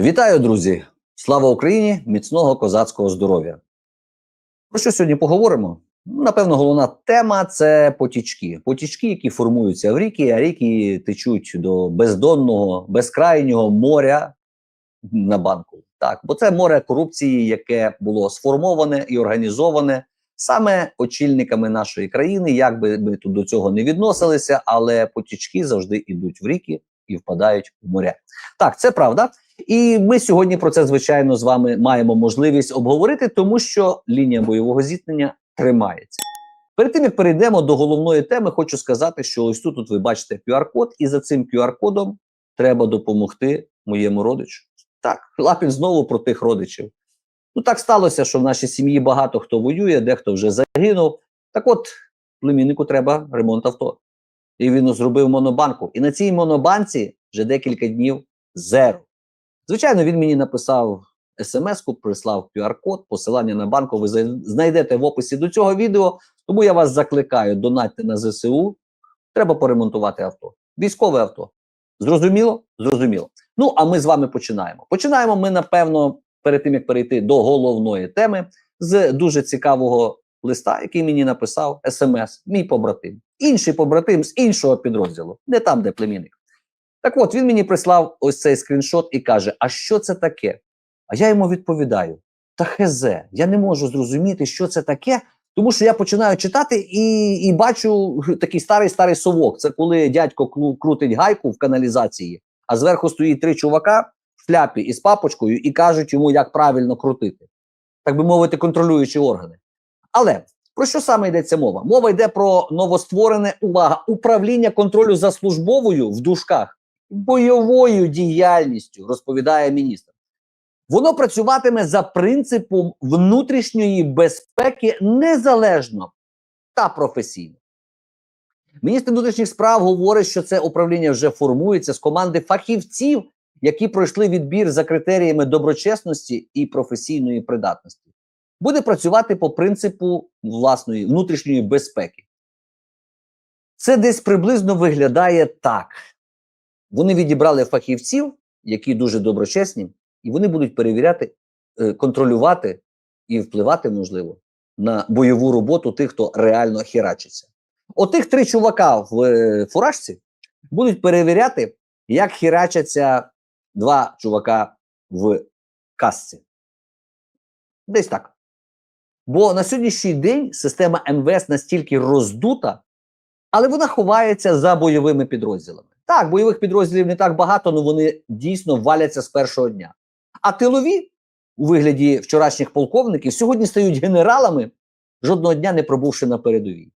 Вітаю, друзі! Слава Україні! Міцного козацького здоров'я! Про що сьогодні поговоримо? Напевно, головна тема це потічки. Потічки, які формуються в ріки, а ріки течуть до бездонного, безкрайнього моря на банку. Так, бо це море корупції, яке було сформоване і організоване саме очільниками нашої країни. Як би ми тут до цього не відносилися, але потічки завжди йдуть в ріки і впадають в моря. Так, це правда. І ми сьогодні про це звичайно з вами маємо можливість обговорити, тому що лінія бойового зіткнення тримається. Перед тим як перейдемо до головної теми, хочу сказати, що ось тут, тут ви бачите QR-код, і за цим QR-кодом треба допомогти моєму родичу. Так, Лапін знову про тих родичів. Ну так сталося, що в нашій сім'ї багато хто воює, дехто вже загинув. Так от, племіннику треба ремонт авто. І він зробив монобанку. І на цій монобанці вже декілька днів зеро. Звичайно, він мені написав смс-ку, прислав QR-код, посилання на банку ви знайдете в описі до цього відео. Тому я вас закликаю, донатьте на ЗСУ. Треба поремонтувати авто. Військове авто. Зрозуміло? Зрозуміло. Ну, а ми з вами починаємо. Починаємо ми, напевно, перед тим як перейти до головної теми, з дуже цікавого листа, який мені написав смс, мій побратим. Інший побратим з іншого підрозділу, не там, де племінник. Так от він мені прислав ось цей скріншот і каже: А що це таке? А я йому відповідаю: Та хезе, я не можу зрозуміти, що це таке, тому що я починаю читати і і бачу такий старий старий совок. Це коли дядько крутить гайку в каналізації, а зверху стоїть три чувака в шляпі із папочкою і кажуть йому, як правильно крутити, так би мовити, контролюючі органи. Але про що саме йдеться мова? Мова йде про новостворене увага управління контролю за службовою в дужках бойовою діяльністю, розповідає міністр. Воно працюватиме за принципом внутрішньої безпеки незалежно та професійно. Міністр внутрішніх справ говорить, що це управління вже формується з команди фахівців, які пройшли відбір за критеріями доброчесності і професійної придатності. Буде працювати по принципу власної внутрішньої безпеки. Це десь приблизно виглядає так. Вони відібрали фахівців, які дуже доброчесні, і вони будуть перевіряти, е, контролювати і впливати, можливо, на бойову роботу тих, хто реально херачиться. Отих три чувака в е, фуражці будуть перевіряти, як херачаться два чувака в касці. Десь так. Бо на сьогоднішній день система МВС настільки роздута, але вона ховається за бойовими підрозділами. Так, бойових підрозділів не так багато, але вони дійсно валяться з першого дня. А тилові у вигляді вчорашніх полковників сьогодні стають генералами, жодного дня не пробувши на передовій.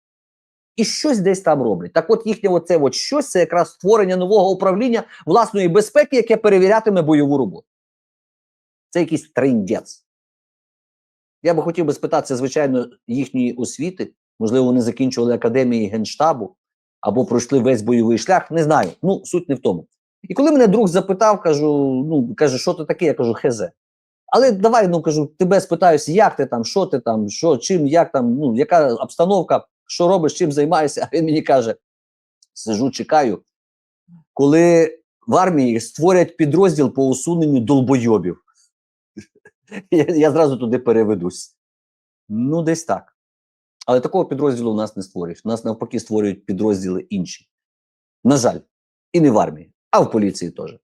І щось десь там роблять. Так от їхнє оце от щось це якраз створення нового управління власної безпеки, яке перевірятиме бойову роботу. Це якийсь трендець. Я би хотів би спитатися, звичайно, їхньої освіти. Можливо, вони закінчували академії генштабу або пройшли весь бойовий шлях, не знаю. Ну, суть не в тому. І коли мене друг запитав, кажу: ну, каже, що ти таке? Я кажу, хезе. Але давай, ну кажу, тебе спитаюся, як ти там, що ти там, що, чим, як там, ну, яка обстановка, що робиш, чим займаєшся. А він мені каже: сижу, чекаю, коли в армії створять підрозділ по усуненню долбойобів. Я, я зразу туди переведусь. Ну, десь так. Але такого підрозділу у нас не створюють. У нас навпаки створюють підрозділи інші. На жаль, і не в армії, а в поліції теж.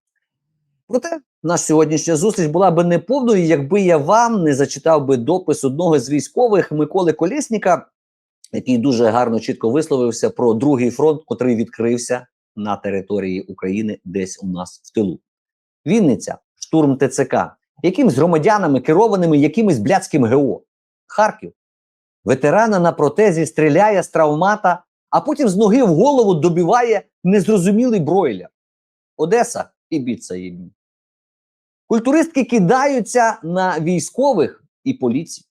Проте, наша сьогоднішня зустріч була би неповною, якби я вам не зачитав би допис одного з військових Миколи Колєсніка, який дуже гарно чітко висловився про другий фронт, котрий відкрився на території України десь у нас в тилу. Вінниця, штурм ТЦК, якимсь громадянами, керованими якимось блядським ГО, Харків. Ветерана на протезі стріляє з травмата, а потім з ноги в голову добиває незрозумілий бройлер. Одеса і біца їм. Культуристки кидаються на військових і поліцію.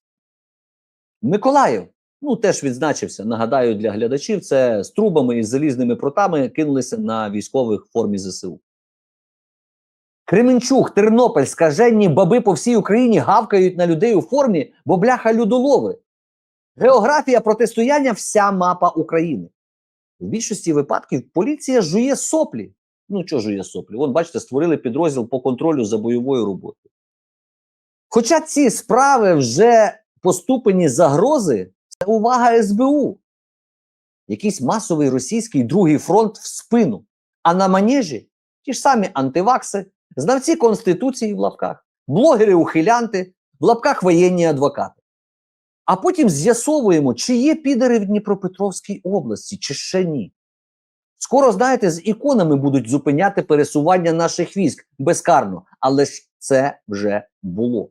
Миколаїв ну теж відзначився. Нагадаю, для глядачів це з трубами і залізними протами кинулися на військових в формі ЗСУ. Кременчук, Тернопіль, скаженні баби по всій Україні гавкають на людей у формі, бо бляха людолови. Географія протистояння вся мапа України. В більшості випадків поліція жує соплі, Ну, чого ж є соплі? Вон, бачите, створили підрозділ по контролю за бойовою роботою. Хоча ці справи вже по ступені загрози, це увага СБУ. Якийсь масовий російський другий фронт в спину. А на манежі ті ж самі антивакси, знавці Конституції в лапках, блогери-ухилянти, в лапках воєнні адвокати. А потім з'ясовуємо, чи є підари в Дніпропетровській області, чи ще ні. Скоро, знаєте, з іконами будуть зупиняти пересування наших військ безкарно, але ж це вже було.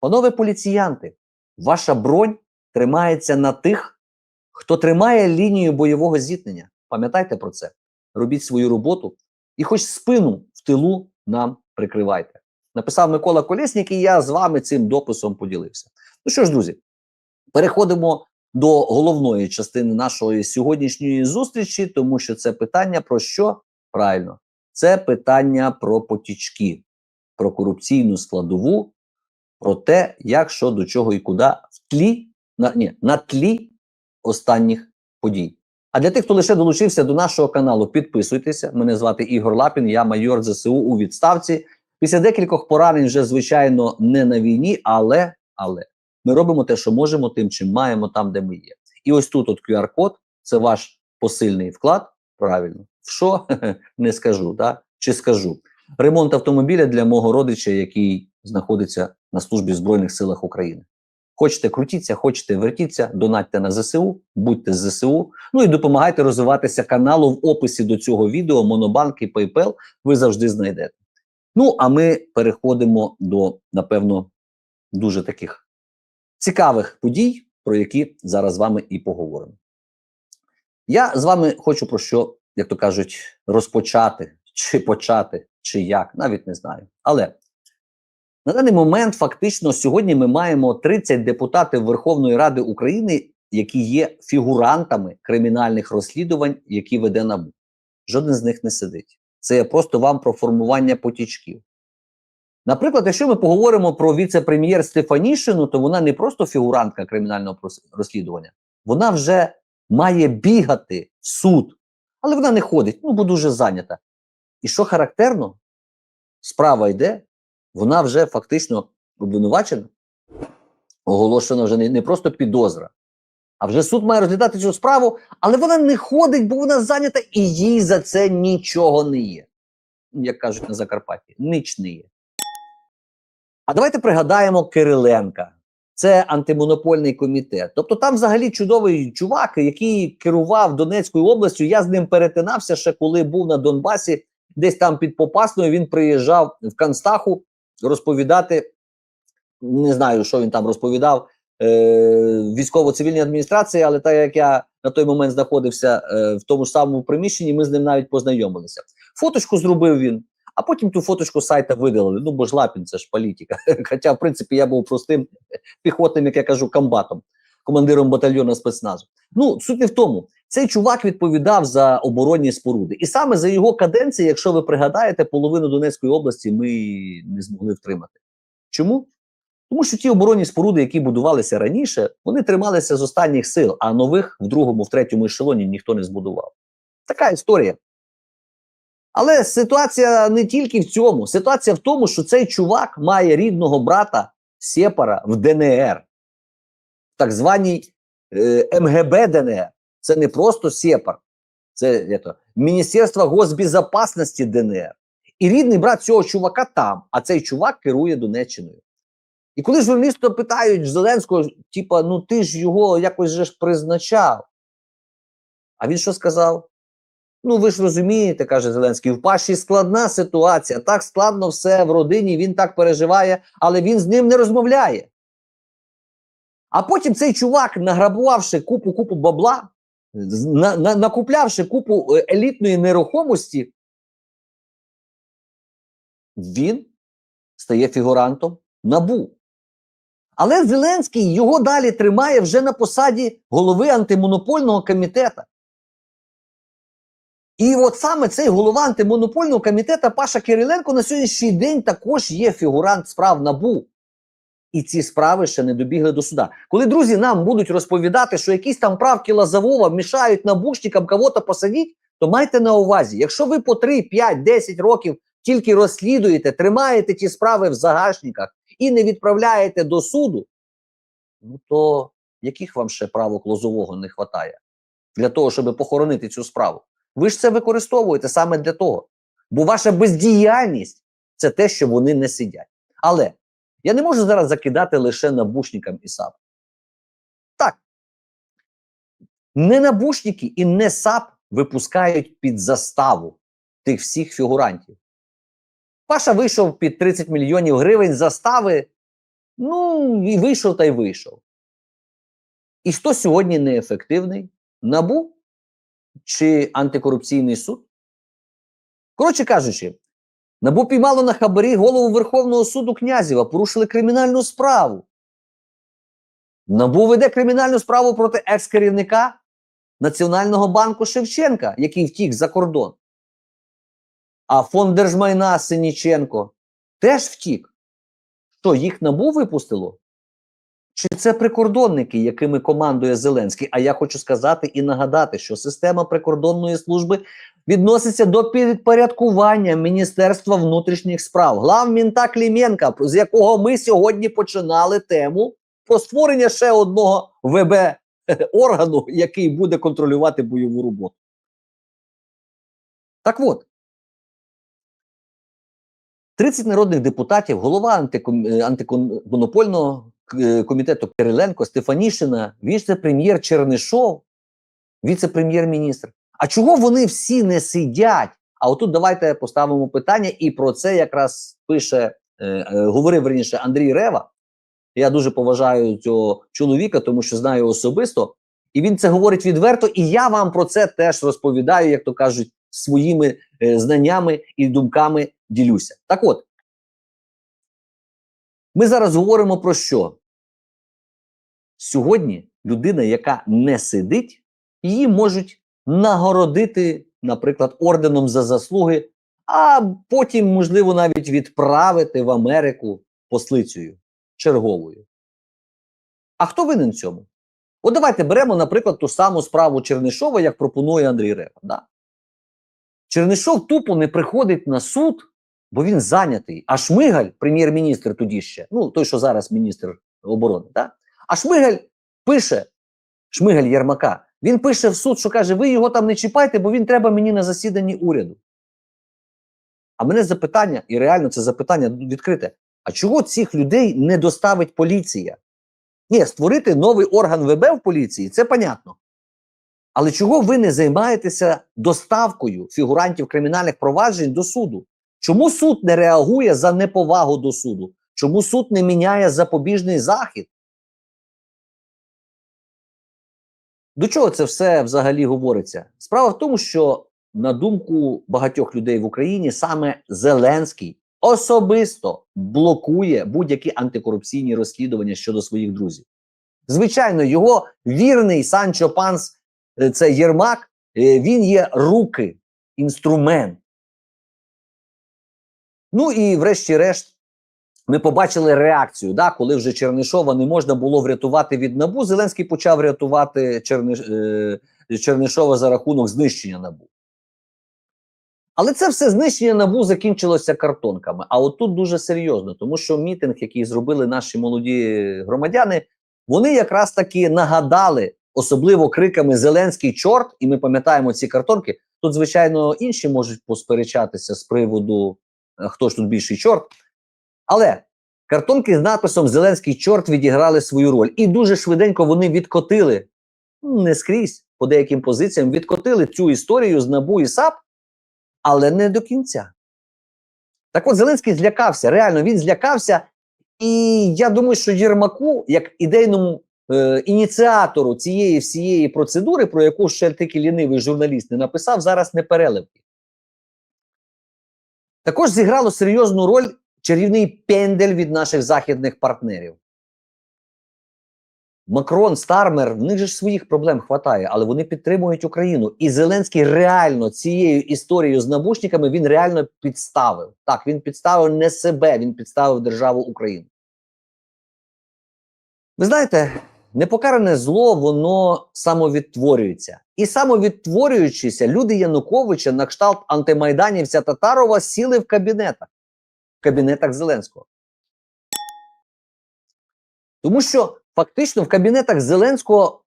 Панове поліціянти, ваша бронь тримається на тих, хто тримає лінію бойового зіткнення. Пам'ятайте про це. Робіть свою роботу і хоч спину в тилу нам прикривайте. Написав Микола Колєснік, і я з вами цим дописом поділився. Ну що ж, друзі, переходимо до головної частини нашої сьогоднішньої зустрічі, тому що це питання про що? Правильно, це питання про потічки, про корупційну складову, про те, як що до чого і куди в тлі, на, ні, на тлі останніх подій. А для тих, хто лише долучився до нашого каналу, підписуйтеся. Мене звати Ігор Лапін, я майор ЗСУ у відставці. Після декількох поранень вже, звичайно, не на війні, але, але ми робимо те, що можемо, тим, чим маємо, там, де ми є. І ось тут от QR-код це ваш посильний вклад. Правильно, в що не скажу, да? чи скажу. Ремонт автомобіля для мого родича, який знаходиться на службі в Збройних силах України. Хочете крутіться, хочете вертіться, донатьте на ЗСУ, будьте з ЗСУ. Ну і допомагайте розвиватися каналу в описі до цього відео. Монобанк і PayPal ви завжди знайдете. Ну, а ми переходимо до, напевно, дуже таких цікавих подій, про які зараз з вами і поговоримо. Я з вами хочу про що, як то кажуть, розпочати, чи почати, чи як, навіть не знаю. Але на даний момент фактично сьогодні ми маємо 30 депутатів Верховної Ради України, які є фігурантами кримінальних розслідувань, які веде НАБУ. Жоден з них не сидить. Це я просто вам про формування потічків. Наприклад, якщо ми поговоримо про віце-прем'єр Стефанішину, то вона не просто фігурантка кримінального розслідування, вона вже має бігати в суд, але вона не ходить, ну бо дуже зайнята. І що характерно, справа йде, вона вже фактично обвинувачена, оголошена вже не, не просто підозра, а вже суд має розглядати цю справу, але вона не ходить, бо вона зайнята, і їй за це нічого не є. Як кажуть на Закарпатті, ніч не є. А давайте пригадаємо Кириленка. Це антимонопольний комітет. Тобто там взагалі чудовий чувак, який керував Донецькою областю. Я з ним перетинався ще коли був на Донбасі, десь там під Попасною. Він приїжджав в Канстаху розповідати. Не знаю, що він там розповідав е, військово-цивільній адміністрації, але так як я на той момент знаходився е, в тому ж самому приміщенні, ми з ним навіть познайомилися. Фоточку зробив він. А потім ту фоточку сайта видалили. Ну, бо ж Лапін, це ж політика. Хоча, в принципі, я був простим піхотним, як я кажу, комбатом, командиром батальйону спецназу. Ну, суть не в тому. Цей чувак відповідав за оборонні споруди. І саме за його каденції, якщо ви пригадаєте, половину Донецької області ми не змогли втримати. Чому? Тому що ті оборонні споруди, які будувалися раніше, вони трималися з останніх сил, а нових в другому, в третьому ешелоні ніхто не збудував. Така історія. Але ситуація не тільки в цьому. Ситуація в тому, що цей чувак має рідного брата Сєпара в ДНР, так званій е, МГБ ДНР. Це не просто Сєпар, це это, Міністерство госбезопасності ДНР. І рідний брат цього чувака там, а цей чувак керує Донеччиною. І коли журналісти питають Зеленського, типа, ну ти ж його якось же ж призначав. А він що сказав? Ну, ви ж розумієте, каже Зеленський, в Паші складна ситуація, так складно все в родині, він так переживає, але він з ним не розмовляє. А потім цей чувак, награбувавши купу купу бабла, на, на, накуплявши купу елітної нерухомості, він стає фігурантом набу. Але Зеленський його далі тримає вже на посаді голови антимонопольного комітету. І от саме цей голова антимонопольного комітету Паша Кириленко на сьогоднішній день також є фігурант справ НАБУ. І ці справи ще не добігли до суда. Коли друзі нам будуть розповідати, що якісь там правки Лазового мішають набушникам кого-то посадити, то майте на увазі, якщо ви по 3, 5, 10 років тільки розслідуєте, тримаєте ті справи в загашниках і не відправляєте до суду, ну то яких вам ще правок лозового не вистачає для того, щоб похоронити цю справу? Ви ж це використовуєте саме для того. Бо ваша бездіяльність це те, що вони не сидять. Але я не можу зараз закидати лише набушникам і САП. Так. Не набушники і не САП випускають під заставу тих всіх фігурантів. Паша вийшов під 30 мільйонів гривень застави. Ну, і вийшов та й вийшов. І хто сьогодні неефективний? Набу чи антикорупційний суд? Коротше кажучи, Набу піймало на хабарі голову Верховного суду Князєва, порушили кримінальну справу. Набу веде кримінальну справу проти екс-керівника Національного банку Шевченка, який втік за кордон. А фонд держмайна Синіченко теж втік. Що, їх набу випустило? Чи це прикордонники, якими командує Зеленський? А я хочу сказати і нагадати, що система прикордонної служби відноситься до підпорядкування Міністерства внутрішніх справ. Главмінта Кліменка, з якого ми сьогодні починали тему про створення ще одного ВБ органу, який буде контролювати бойову роботу. Так от. 30 народних депутатів, голова антиком... е, антимонопольного е, комітету Кириленко, Стефанішина, віце-прем'єр Чернишов, віце-прем'єр-міністр. А чого вони всі не сидять? А отут давайте поставимо питання, і про це якраз пише, е, е, говорив верніше Андрій Рева. Я дуже поважаю цього чоловіка, тому що знаю особисто, і він це говорить відверто. І я вам про це теж розповідаю, як то кажуть, своїми е, знаннями і думками ділюся. Так от, ми зараз говоримо про що? Сьогодні людина, яка не сидить, її можуть нагородити, наприклад, орденом за заслуги, а потім, можливо, навіть відправити в Америку послицею черговою. А хто винен в цьому? От давайте беремо, наприклад, ту саму справу Чернишова, як пропонує Андрій Рева. Да? Чернишов тупо не приходить на суд, бо він зайнятий. А Шмигаль, прем'єр-міністр тоді ще, ну той, що зараз міністр оборони, да? а Шмигаль пише, Шмигаль Єрмака, він пише в суд, що каже: ви його там не чіпайте, бо він треба мені на засіданні уряду. А мене запитання, і реально це запитання відкрите: а чого цих людей не доставить поліція? Ні, створити новий орган ВБ в поліції це понятно. Але чого ви не займаєтеся доставкою фігурантів кримінальних проваджень до суду? Чому суд не реагує за неповагу до суду? Чому суд не міняє запобіжний захід? До чого це все взагалі говориться? Справа в тому, що на думку багатьох людей в Україні саме Зеленський особисто блокує будь-які антикорупційні розслідування щодо своїх друзів. Звичайно, його вірний Санчо Панс, е, це Єрмак, е, він є руки, інструмент. Ну і врешті-решт, ми побачили реакцію, да, коли вже Чернишова не можна було врятувати від набу. Зеленський почав рятувати Черниш, е, Чернишова за рахунок знищення набу. Але це все знищення набу закінчилося картонками. А от тут дуже серйозно, тому що мітинг, який зробили наші молоді громадяни, вони якраз таки нагадали, особливо криками Зеленський чорт, і ми пам'ятаємо ці картонки. Тут, звичайно, інші можуть посперечатися з приводу, хто ж тут більший чорт. Але картонки з надписом Зеленський чорт відіграли свою роль. І дуже швиденько вони відкотили, ну, не скрізь, по деяким позиціям, відкотили цю історію з НАБУ і САП, але не до кінця. Так от Зеленський злякався, реально він злякався. І я думаю, що Єрмаку, як ідейному е, ініціатору цієї всієї процедури, про яку ще тільки лінивий журналіст не написав, зараз не переливки. Також зіграло серйозну роль чарівний пендель від наших західних партнерів. Макрон, Стармер, в них же ж своїх проблем хватає, але вони підтримують Україну. І Зеленський реально цією історією з набушниками він реально підставив. Так, він підставив не себе, він підставив державу Україну. Ви знаєте, непокаране зло, воно самовідтворюється. І самовідтворюючися, люди Януковича на кшталт антимайданівця Татарова сіли в кабінетах, кабінетах Зеленського. Тому що фактично в кабінетах Зеленського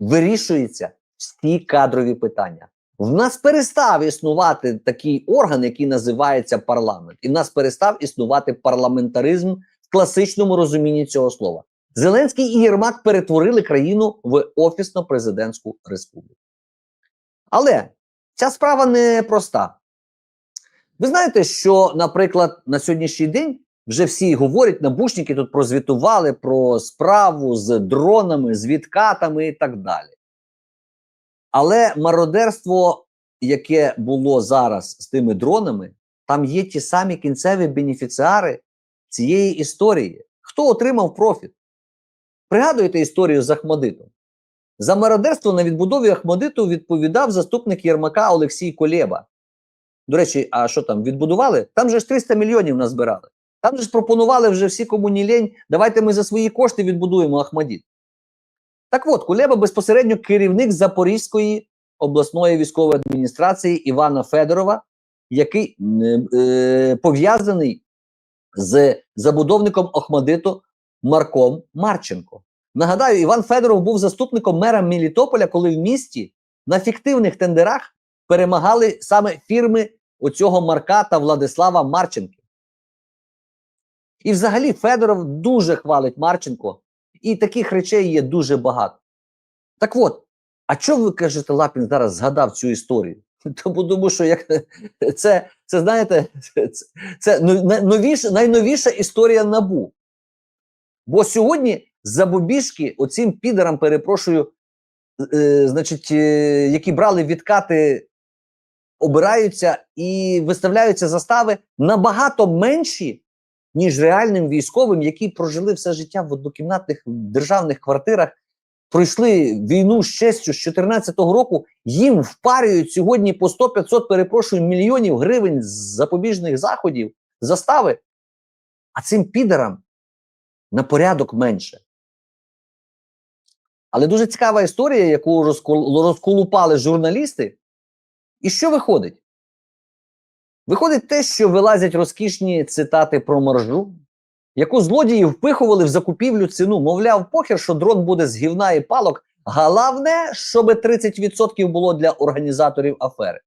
вирішуються всі кадрові питання. В нас перестав існувати такий орган, який називається парламент, і в нас перестав існувати парламентаризм в класичному розумінні цього слова. Зеленський і Єрмак перетворили країну в офісно-президентську республіку. Але ця справа не проста. Ви знаєте, що, наприклад, на сьогоднішній день вже всі говорять, набушники тут прозвітували про справу з дронами, з відкатами і так далі. Але мародерство, яке було зараз з тими дронами, там є ті самі кінцеві бенефіціари цієї історії. Хто отримав профіт? Пригадуєте історію з Ахмадитом? За мародерство на відбудові Ахмадиту відповідав заступник Єрмака Олексій Колєба. До речі, а що там відбудували? Там же ж 300 мільйонів назбирали. Там же ж пропонували вже всі кому ні лень, давайте ми за свої кошти відбудуємо Ахмадіт. Так от, Кулеба безпосередньо керівник Запорізької обласної військової адміністрації Івана Федорова, який е, е, пов'язаний з забудовником Охмадиту Марком Марченко. Нагадаю, Іван Федоров був заступником мера Мелітополя, коли в місті на фіктивних тендерах перемагали саме фірми оцього Марка та Владислава Марченки. І взагалі Федоров дуже хвалить Марченко, і таких речей є дуже багато. Так от, а чого ви кажете, Лапін зараз згадав цю історію? Тому, тому що як це, це знаєте, це, це новіша, найновіша історія набу. Бо сьогодні забобіжки оцим підерам, перепрошую, е, значить, е, які брали відкати, обираються і виставляються застави набагато менші, ніж реальним військовим, які прожили все життя в однокімнатних державних квартирах, пройшли війну з честю з 2014 року. Їм впарюють сьогодні по 100-500, перепрошую, мільйонів гривень з запобіжних заходів, застави. А цим підерам на порядок менше. Але дуже цікава історія, яку розколупали журналісти. І що виходить? Виходить те, що вилазять розкішні цитати про маржу, яку злодії впихували в закупівлю ціну. Мовляв, похер, що дрон буде з гівна і палок. Головне, щоб 30% було для організаторів афери.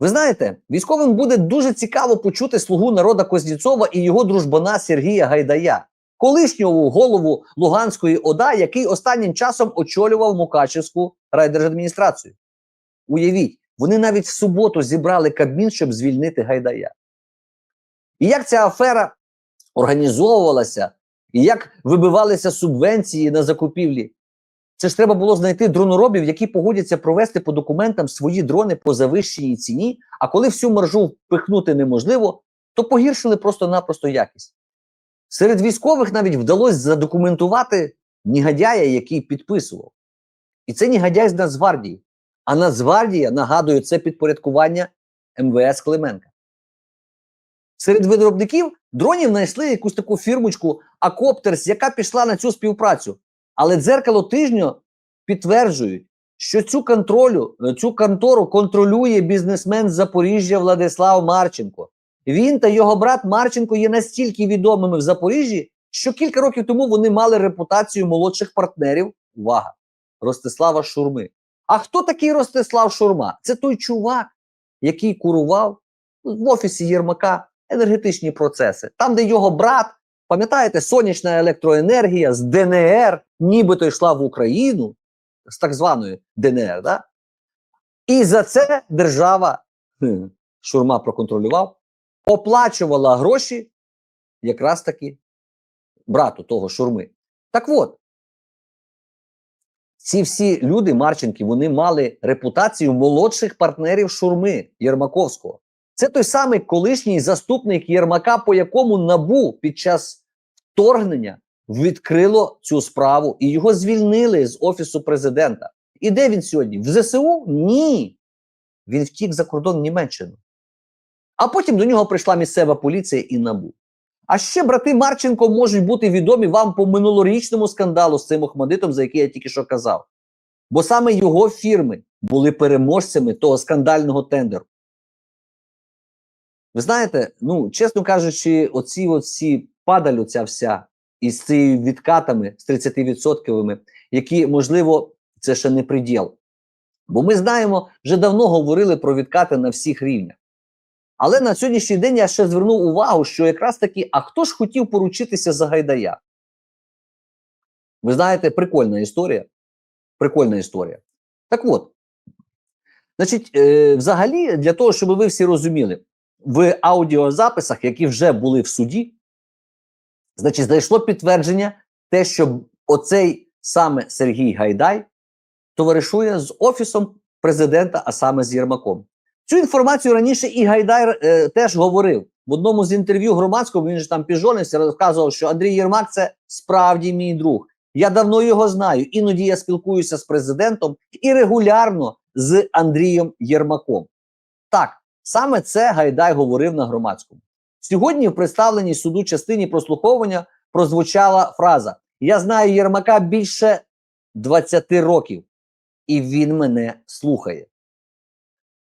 Ви знаєте, військовим буде дуже цікаво почути слугу народа Козніцова і його дружбана Сергія Гайдая, колишнього голову Луганської ОДА, який останнім часом очолював Мукачевську райдержадміністрацію. Уявіть, вони навіть в суботу зібрали Кабмін, щоб звільнити Гайдая. І як ця афера організовувалася, і як вибивалися субвенції на закупівлі, це ж треба було знайти дроноробів, які погодяться провести по документам свої дрони по завищеній ціні. А коли всю маржу впихнути неможливо, то погіршили просто-напросто якість. Серед військових навіть вдалося задокументувати негодяя, який підписував. І це негодяй з Нацгвардії. А Нацгвардія, нагадую, це підпорядкування МВС Клименка. Серед виробників дронів знайшли якусь таку фірмочку Акоптерс, яка пішла на цю співпрацю. Але дзеркало тижню підтверджують, що цю контролю, цю контору контролює бізнесмен з Запоріжжя Владислав Марченко. Він та його брат Марченко є настільки відомими в Запоріжжі, що кілька років тому вони мали репутацію молодших партнерів. Увага! Ростислава Шурми. А хто такий Ростислав Шурма? Це той чувак, який курував в офісі Єрмака енергетичні процеси. Там, де його брат, пам'ятаєте, сонячна електроенергія з ДНР, нібито йшла в Україну, з так званої ДНР. да? І за це держава Шурма проконтролював, оплачувала гроші якраз таки брату того Шурми. Так от, ці всі люди, Марченки, вони мали репутацію молодших партнерів Шурми Єрмаковського. Це той самий колишній заступник Єрмака, по якому набу під час вторгнення відкрило цю справу і його звільнили з офісу президента. І де він сьогодні? В ЗСУ? Ні. Він втік за кордон Німеччину. А потім до нього прийшла місцева поліція і набу. А ще брати Марченко можуть бути відомі вам по минулорічному скандалу з цим Охмадитом, за який я тільки що казав. Бо саме його фірми були переможцями того скандального тендеру. Ви знаєте, ну, чесно кажучи, оці оці падаль, оця вся із цими відкатами з 30%, які, можливо, це ще не приділ. Бо ми знаємо, вже давно говорили про відкати на всіх рівнях. Але на сьогоднішній день я ще звернув увагу, що якраз таки, а хто ж хотів поручитися за Гайдая? Ви знаєте, прикольна історія. Прикольна історія. Так от, значить, е, взагалі, для того, щоб ви всі розуміли, в аудіозаписах, які вже були в суді, значить, знайшло підтвердження те, що оцей саме Сергій Гайдай товаришує з офісом президента, а саме з Єрмаком. Цю інформацію раніше і Гайдай е, теж говорив в одному з інтерв'ю громадського. Він ж там піжонився, розказував, що Андрій Єрмак це справді мій друг. Я давно його знаю. Іноді я спілкуюся з президентом і регулярно з Андрієм Єрмаком. Так, саме це Гайдай говорив на громадському. Сьогодні в представленій суду частині прослуховування прозвучала фраза: Я знаю Єрмака більше 20 років, і він мене слухає.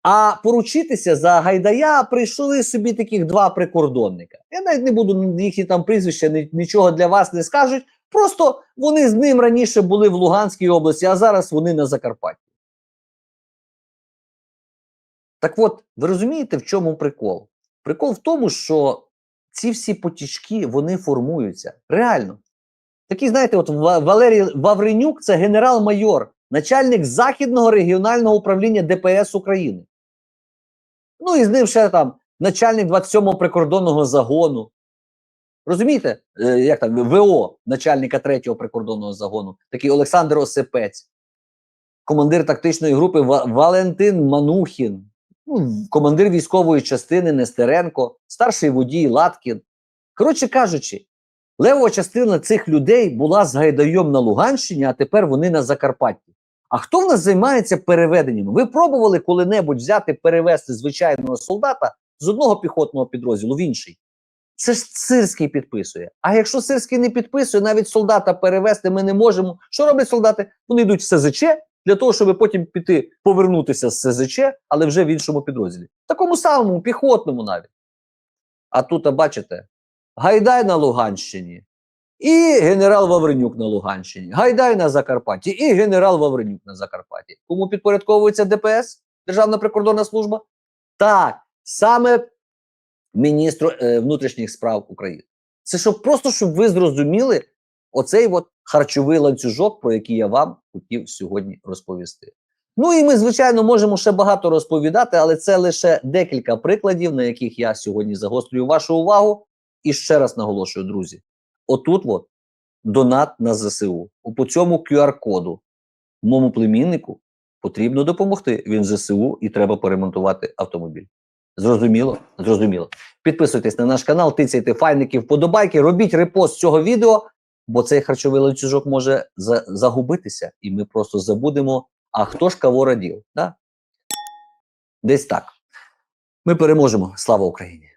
А поручитися за Гайдая прийшли собі таких два прикордонника. Я навіть не буду їхні там прізвища, нічого для вас не скажуть. Просто вони з ним раніше були в Луганській області, а зараз вони на Закарпатті. Так от, ви розумієте, в чому прикол? Прикол в тому, що ці всі потічки вони формуються. Реально. Такий, знаєте, от Валерій Вавренюк це генерал-майор, начальник Західного регіонального управління ДПС України. Ну і з ним ще там начальник 27-го прикордонного загону. Розумієте, Е, як там ВО, начальника 3-го прикордонного загону, такий Олександр Осипець, командир тактичної групи Валентин Манухін, ну, командир військової частини Нестеренко, старший водій Латкін. Коротше кажучи, левова частина цих людей була з Гайдаєм на Луганщині, а тепер вони на Закарпатті. А хто в нас займається переведеннями? Ви пробували коли-небудь взяти перевести звичайного солдата з одного піхотного підрозділу в інший? Це ж Сирський підписує. А якщо Сирський не підписує, навіть солдата перевести ми не можемо. Що роблять солдати? Вони йдуть в СЗЧ для того, щоб потім піти повернутися з СЗЧ, але вже в іншому підрозділі. Такому самому піхотному навіть. А тут, бачите, Гайдай на Луганщині, і генерал Вавренюк на Луганщині, Гайдай на Закарпатті, і генерал Вавренюк на Закарпатті. Кому підпорядковується ДПС, Державна прикордонна служба? Так, саме міністру е, внутрішніх справ України. Це щоб просто щоб ви зрозуміли оцей от харчовий ланцюжок, про який я вам хотів сьогодні розповісти. Ну і ми, звичайно, можемо ще багато розповідати, але це лише декілька прикладів, на яких я сьогодні загострюю вашу увагу. І ще раз наголошую, друзі: отут от донат на ЗСУ. По цьому QR-коду моєму племіннику потрібно допомогти. Він ЗСУ і треба поремонтувати автомобіль. Зрозуміло? Зрозуміло. Підписуйтесь на наш канал, тицяйте файники, вподобайки, робіть репост цього відео, бо цей харчовий ланцюжок може за- загубитися, і ми просто забудемо, а хто ж кого радів. Да? Десь так. Ми переможемо. Слава Україні!